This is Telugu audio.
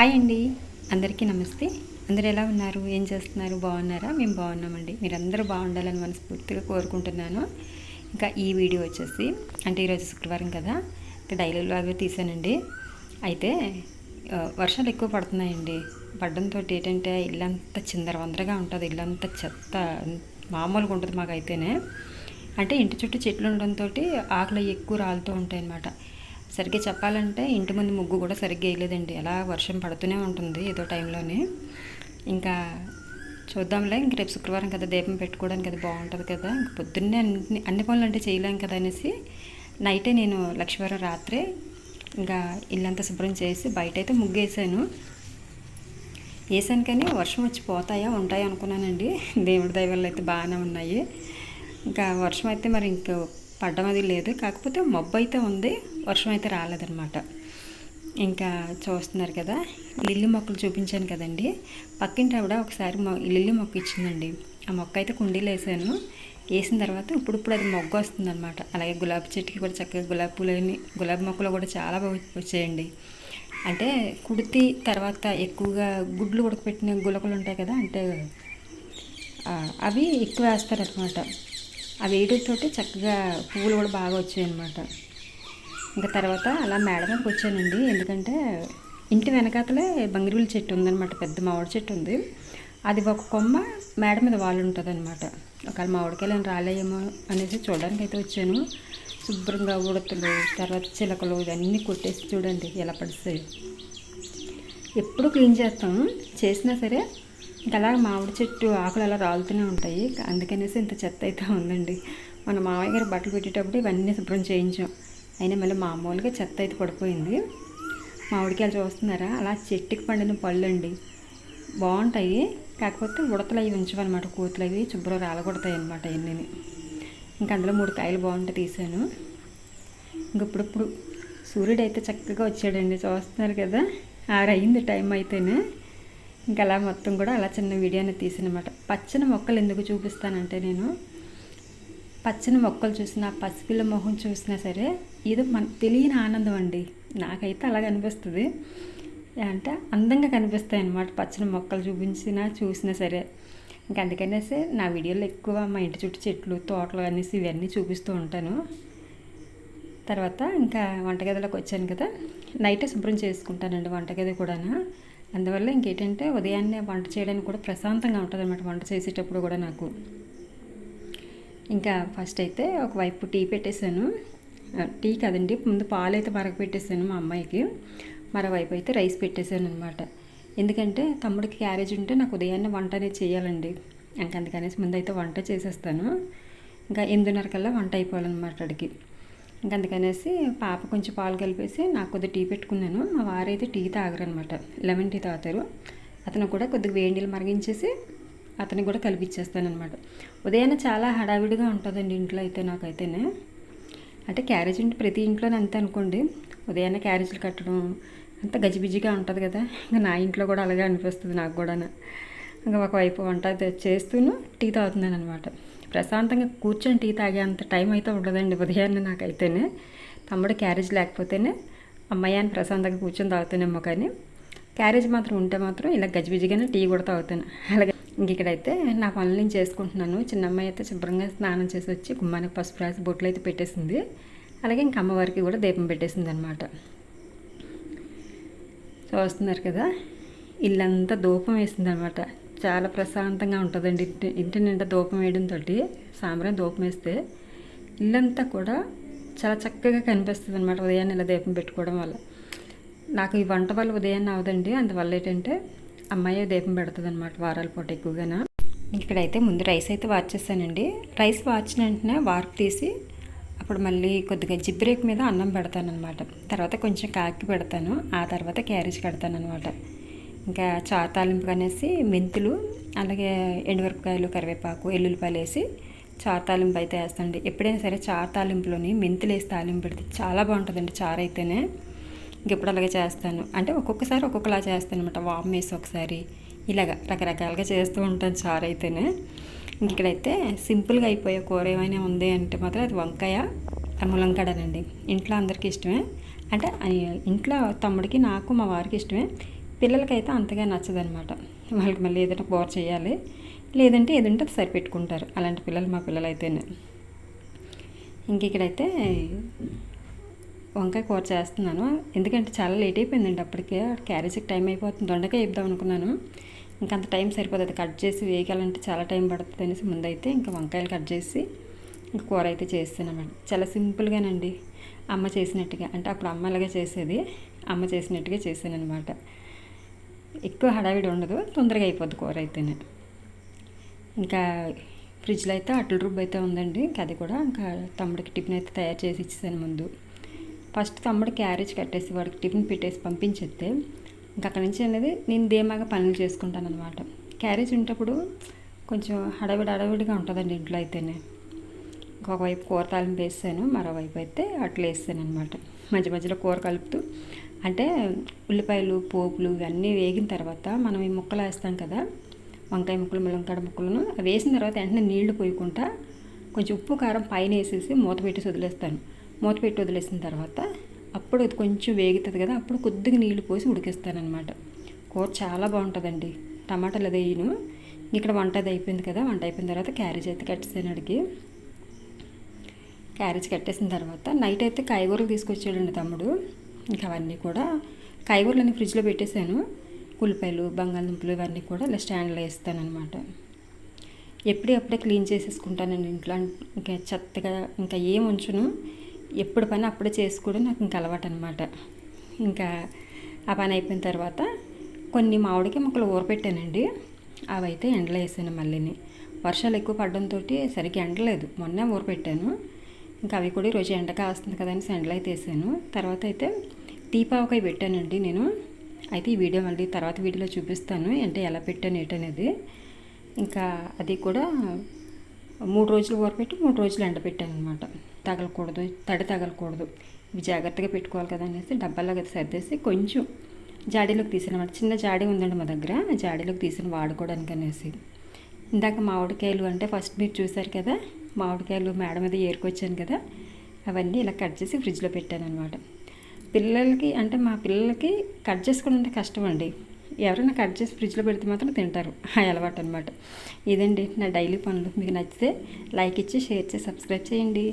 హాయ్ అండి. అందరికీ నమస్తే. అందరు ఎలా ఉన్నారు? ఏం చేస్తున్నారు? బాగున్నారా? మేము బాగున్నామండి. మీరందరూ బాగుండాలని మనస్ఫూర్తిగా కోరుకుంటున్నాను. ఇంకా ఈ వీడియో వచ్చేసి అంటే ఈరోజు శుక్రవారం కదా ఇంకా డైలీ లాగా తీసానండి. అయితే వర్షాలు ఎక్కువ పడుతున్నాయండి. పడడంతో ఏంటంటే ఇల్లంతా చిందర వందరగా ఉంటుంది. ఇల్లంతా చెత్త మామూలుగా ఉంటుంది మాకైతేనే. అంటే ఇంటి చుట్టూ చెట్లు ఉండడంతో ఆకులు ఎక్కువ రాలుతూ ఉంటాయి అన్నమాట సరిగ్గా చెప్పాలంటే ఇంటి ముందు ముగ్గు కూడా సరిగ్గా వేయలేదండి. అలా వర్షం పడుతూనే ఉంటుంది ఏదో టైంలోనే. ఇంకా చూద్దాంలే ఇంక రేపు శుక్రవారం కదా దీపం పెట్టుకోవడానికి అది బాగుంటుంది కదా. ఇంక పొద్దున్నే అన్ని అన్ని పనులు అంటే చేయలేం కదా అనేసి నైటే నేను లక్ష్మీవారం రాత్రే ఇంకా ఇల్లంతా శుభ్రం చేసి బయట అయితే ముగ్గు వేసాను. వేసాను కానీ వర్షం వచ్చి పోతాయా ఉంటాయా అనుకున్నానండి. దేవుడి దయ వల్ల అయితే బాగానే ఉన్నాయి. ఇంకా వర్షం అయితే మరి ఇంకో పడ్డం అది లేదు. కాకపోతే మబ్బు అయితే ఉంది వర్షం అయితే రాలేదన్నమాట. ఇంకా చూస్తున్నారు కదా లిల్లీ మొక్కలు చూపించాను కదండి. పక్కింటి ఆవిడ ఒకసారి మొ లిల్లీ మొక్క ఇచ్చిందండి. ఆ మొక్క అయితే కుండీలు వేసాను. వేసిన తర్వాత ఇప్పుడు ఇప్పుడు అది మొగ్గ వస్తుందన్నమాట. అలాగే గులాబీ చెట్టుకి కూడా చక్కగా గులాబీ పూలని గులాబీ మొక్కలు కూడా చాలా బాగా వచ్చాయండి. అంటే కుడితి తర్వాత ఎక్కువగా గుడ్లు ఉడకపెట్టిన గులకలు ఉంటాయి కదా అంటే అవి ఎక్కువ వేస్తారనమాట అవి వేయడంతో చక్కగా పువ్వులు కూడా బాగా వచ్చాయి అనమాట ఇంకా తర్వాత అలా మేడ మీదకి వచ్చానండి ఎందుకంటే ఇంటి వెనకాతలే బంగిరువుల చెట్టు ఉందన్నమాట పెద్ద మామిడి చెట్టు ఉంది. అది ఒక కొమ్మ మేడ మీద వాళ్ళు ఉంటుంది అనమాట ఒకవేళ మామిడికాయలు రాలేయేమో అనేసి చూడడానికి అయితే వచ్చాను. శుభ్రంగా ఉడతలు తర్వాత చిలకలు ఇవన్నీ కొట్టేసి చూడండి ఎలా పడిస్తాయి. ఎప్పుడు క్లీన్ చేస్తాం చేసినా సరే ఇంకా అలా మామిడి చెట్టు ఆకులు అలా రాలుతూనే ఉంటాయి. అందుకనేసి ఇంత చెత్త అయితే ఉందండి. మన మామయ్య గారు బట్టలు పెట్టేటప్పుడు ఇవన్నీ శుభ్రం చేయించాం. అయినా మళ్ళీ మామూలుగా చెత్త అయితే పడిపోయింది. మామిడికాయలు చూస్తున్నారా? అలా చెట్టుకి పండిన పళ్ళు అండి బాగుంటాయి. కాకపోతే ఉడతలు అవి ఉంచవన్నమాట. కూతులు అవి శుభ్రం రాలగొడతాయి అనమాట అవన్నీ ఇంకా అందులో మూడు కాయలు బాగుంటాయి తీసాను ఇంక ఇప్పుడప్పుడు సూర్యుడు అయితే చక్కగా వచ్చాడండి. చూస్తున్నారు కదా? ఆరయింది టైం అయితేనే. ఇంకా అలా మొత్తం కూడా అలా చిన్న వీడియోని తీసినమాట. పచ్చని మొక్కలు ఎందుకు చూపిస్తానంటే నేను పచ్చని మొక్కలు చూసినా పసిపిల్ల మొహం చూసినా సరే ఏదో మన తెలియని ఆనందం అండి. నాకైతే అలాగ అనిపిస్తుంది. అంటే అందంగా కనిపిస్తాయి అన్నమాట పచ్చని మొక్కలు చూపించినా చూసినా సరే. ఇంకా అందుకనేసి నా వీడియోలో ఎక్కువ మా ఇంటి చుట్టూ చెట్లు తోటలు అనేసి ఇవన్నీ చూపిస్తూ ఉంటాను. తర్వాత ఇంకా వంటగదిలోకి వచ్చాను కదా నైటే శుభ్రం చేసుకుంటానండి వంటగది కూడా అందువల్ల ఇంకేంటంటే ఉదయాన్నే వంట చేయడానికి కూడా ప్రశాంతంగా ఉంటుంది అనమాట వంట చేసేటప్పుడు కూడా నాకు. ఇంకా ఫస్ట్ అయితే ఒకవైపు టీ పెట్టేశాను. టీ కదండి ముందు పాలు అయితే మరగ పెట్టేశాను మా అమ్మాయికి. మరోవైపు అయితే రైస్ పెట్టేశాను అనమాట ఎందుకంటే తమ్ముడికి క్యారేజ్ ఉంటే నాకు ఉదయాన్నే వంట అనేది చేయాలండి. ఇంకా అందుకనేసి ముందు అయితే వంట చేసేస్తాను. ఇంకా ఎనిమిదిన్నర కల్లా వంట అయిపోవాలన్నమాట అడిగి అందుకనేసి పాప కొంచెం పాలు కలిపేసి నాకు కొద్దిగా టీ పెట్టుకున్నాను. మా వారైతే టీ తాగరనమాట. లెమన్ టీ తాగుతారు. అతను కూడా కొద్దిగా వేడి నీళ్ళు మరిగించేసి అతనికి కూడా కలిపిచ్చేస్తానమాట ఉదయాన్నే చాలా హడావిడిగా ఉంటుందండి ఇంట్లో అయితే నాకైతేనే. అంటే క్యారేజ్ ఉంటే ప్రతి ఇంట్లోనే అంతే అనుకోండి. ఉదయాన్నే క్యారేజీలు కట్టడం అంత గజిబిజిగా ఉంటుంది కదా. ఇంకా నా ఇంట్లో కూడా అలాగే అనిపిస్తుంది నాకు కూడా ఇంకా ఒకవైపు వంట చేస్తూను టీ తాగుతున్నాను అనమాట ప్రశాంతంగా కూర్చొని టీ తాగేంత టైం అయితే ఉండదండి ఉదయాన్నే నాకైతేనే. తమ్ముడు క్యారేజ్ లేకపోతేనే అమ్మాయి అని ప్రశాంతంగా కూర్చొని తాగుతానేమో కానీ క్యారేజ్ మాత్రం ఉంటే మాత్రం ఇలా గజిబిజిగానే టీ కూడా తాగుతాను. అలాగే ఇంక ఇక్కడైతే నా పనులు నేను చేసుకుంటున్నాను. చిన్న అమ్మాయి అయితే శుభ్రంగా స్నానం చేసి వచ్చి గుమ్మానికి పసుపు రాసి బొట్లు అయితే పెట్టేసింది. అలాగే ఇంక అమ్మవారికి కూడా దీపం పెట్టేసింది అనమాట చూస్తున్నారు కదా ఇల్లంతా ధూపం వేసింది అనమాట చాలా ప్రశాంతంగా ఉంటుందండి. ఇంటి ఇంటి నిండా ధూపం వేయడంతో సాంబ్రాన్ని ధూపం వేస్తే ఇల్లంతా కూడా చాలా చక్కగా కనిపిస్తుంది అనమాట ఉదయాన్నే ఇలా దీపం పెట్టుకోవడం వల్ల. నాకు ఈ వంట వల్ల ఉదయాన్నే అవదండి. అందువల్ల ఏంటంటే అమ్మాయి దీపం పెడుతుంది అనమాట వారాల పూట ఎక్కువగాన. ఇక్కడైతే ముందు రైస్ అయితే వార్చేసానండి రైస్ వార్చిన వెంటనే వార్పు తీసి అప్పుడు మళ్ళీ కొద్దిగా జిబ్బరేక్ మీద అన్నం పెడతాను అనమాట తర్వాత కొంచెం కాకి పెడతాను. ఆ తర్వాత క్యారేజ్ కడతాను అనమాట ఇంకా చారు తాలింపు అనేసి మెంతులు అలాగే ఎండుమిరపకాయలు కరివేపాకు ఎల్లుల్లిపాయలు వేసి చారు తాలింపు అయితే వేస్తానండి. ఎప్పుడైనా సరే చారు తాలింపులోని మెంతులు వేసి తాలింపు పెడితే చాలా బాగుంటుందండి చారు అయితేనే. ఇంకెప్పుడు అలాగే చేస్తాను. అంటే ఒక్కొక్కసారి ఒక్కొక్కలా చేస్తాను అనమాట వామ్ వేసి ఒకసారి ఇలాగ రకరకాలుగా చేస్తూ ఉంటాను చారు అయితేనే. ఇక్కడైతే సింపుల్గా అయిపోయే కూర ఏమైనా ఉంది అంటే మాత్రం అది వంకాయ ములంకాడనండి. ఇంట్లో అందరికీ ఇష్టమే. అంటే ఇంట్లో తమ్ముడికి నాకు మా వారికి ఇష్టమే. పిల్లలకైతే అంతగా నచ్చదనమాట. వాళ్ళకి మళ్ళీ ఏదైనా కూర చేయాలి. లేదంటే ఏదంటే అది సరిపెట్టుకుంటారు. అలాంటి పిల్లలు మా పిల్లలు అయితేనే ఇంక ఇక్కడైతే వంకాయ కూర చేస్తున్నాను. ఎందుకంటే చాలా లేట్ అయిపోయిందండి అప్పటికే. క్యారేజీకి టైం అయిపోతుంది. దొండకాయ ఇద్దాం అనుకున్నాను. ఇంకా అంత టైం సరిపోతుంది కట్ చేసి వేయగలంటే చాలా టైం పడుతుంది అనేసి ముందైతే ఇంకా వంకాయలు కట్ చేసి ఇంకా కూర అయితే చేస్తున్నామండి చాలా సింపుల్గానండి. అమ్మ చేసినట్టుగా. అంటే అప్పుడు అమ్మ అలాగే చేసేది. అమ్మ చేసినట్టుగా చేశాను అనమాట ఎక్కువ హడావిడి ఉండదు తొందరగా అయిపోద్ది కూర అయితేనే. ఇంకా ఫ్రిడ్జ్లో అయితే అట్ల రుబ్బు అయితే ఉందండి ఇంకా అది కూడా ఇంకా తమ్ముడికి టిఫిన్ అయితే తయారు చేసి ఇచ్చేసాను ముందు. ఫస్ట్ తమ్ముడు క్యారేజ్ కట్టేసి వాడికి టిఫిన్ పెట్టేసి పంపించేస్తే ఇంకా అక్కడి నుంచి అనేది నేను ధీమాగా పనులు చేసుకుంటాను అనమాట క్యారేజ్ ఉంటప్పుడు కొంచెం హడావిడి హడావిడిగా ఉంటుందండి ఇంట్లో అయితేనే. ఇంకొకవైపు కూర తాలింపు వేసాను మరోవైపు అయితే అట్లా వేస్తాను అనమాట మధ్య మధ్యలో కూర కలుపుతూ అంటే ఉల్లిపాయలు పోపులు ఇవన్నీ వేగిన తర్వాత మనం ఈ ముక్కలు వేస్తాం కదా వంకాయ ముక్కలు ములంకాడ ముక్కలను అవి వేసిన తర్వాత వెంటనే నీళ్ళు పోయకుండా కొంచెం ఉప్పు కారం పైన వేసేసి మూత పెట్టి వదిలేస్తాను. మూత పెట్టి వదిలేసిన తర్వాత అప్పుడు అది కొంచెం వేగుతుంది కదా అప్పుడు కొద్దిగా నీళ్ళు పోసి ఉడికిస్తానమాట కూర చాలా బాగుంటుందండి. టమాటాలు అది వేయను ఇక్కడ వంట అది అయిపోయింది కదా వంట అయిపోయిన తర్వాత క్యారేజ్ అయితే కట్టేసాను అడిగి. క్యారేజ్ కట్టేసిన తర్వాత నైట్ అయితే కాయగూరలు తీసుకొచ్చాడండి తమ్ముడు. ఇంకా అవన్నీ కూడా కాయగూరలన్నీ ఫ్రిడ్జ్లో పెట్టేశాను. ఉల్లిపాయలు బంగాళదుంపలు ఇవన్నీ కూడా ఇలా స్టాండ్లో వేస్తాను అనమాట ఎప్పుడే అప్పుడే క్లీన్ చేసేసుకుంటానండి ఇంట్లో. ఇంకా చెత్తగా ఇంకా ఏం ఉంచును. ఎప్పుడు పని అప్పుడే చేసుకోవడం నాకు ఇంకా అలవాటు అనమాట ఇంకా ఆ పని అయిపోయిన తర్వాత కొన్ని మామిడికి మొక్కలు ఊరపెట్టానండి. అవి అయితే ఎండలో వేసాను మళ్ళీని. వర్షాలు ఎక్కువ పడడంతో సరిగ్గా ఎండలేదు. మొన్న ఊరపెట్టాను. ఇంకా అవి కూడా ఈరోజు ఎండ కాస్తుంది కదా అని అయితే వేసాను. తర్వాత అయితే దీపావకాయ పెట్టానండి నేను. అయితే ఈ వీడియో మళ్ళీ తర్వాత వీడియోలో చూపిస్తాను అంటే ఎలా పెట్టాను ఏంటనేది. ఇంకా అది కూడా మూడు రోజులు ఊరపెట్టి మూడు రోజులు ఎండబెట్టాను అనమాట తగలకూడదు తడి తగలకూడదు. ఇవి జాగ్రత్తగా పెట్టుకోవాలి కదా అనేసి డబ్బాలోకి అయితే సర్దేసి కొంచెం జాడీలోకి తీసాను అనమాట చిన్న జాడీ ఉందండి మా దగ్గర జాడీలోకి తీసిన వాడుకోవడానికి అనేసి. ఇందాక మామిడికాయలు అంటే ఫస్ట్ మీరు చూసారు కదా మామిడికాయలు మేడ మీద ఏరుకొచ్చాను కదా అవన్నీ ఇలా కట్ చేసి ఫ్రిడ్జ్లో పెట్టాను అనమాట పిల్లలకి అంటే మా పిల్లలకి కట్ చేసుకోవడం కష్టం అండి. ఎవరైనా కట్ చేసి ఫ్రిడ్జ్లో పెడితే మాత్రం తింటారు. ఆ అలవాటు అనమాట ఇదండి నా డైలీ పనులు. మీకు నచ్చితే లైక్ ఇచ్చి షేర్ చేసి సబ్స్క్రైబ్ చేయండి.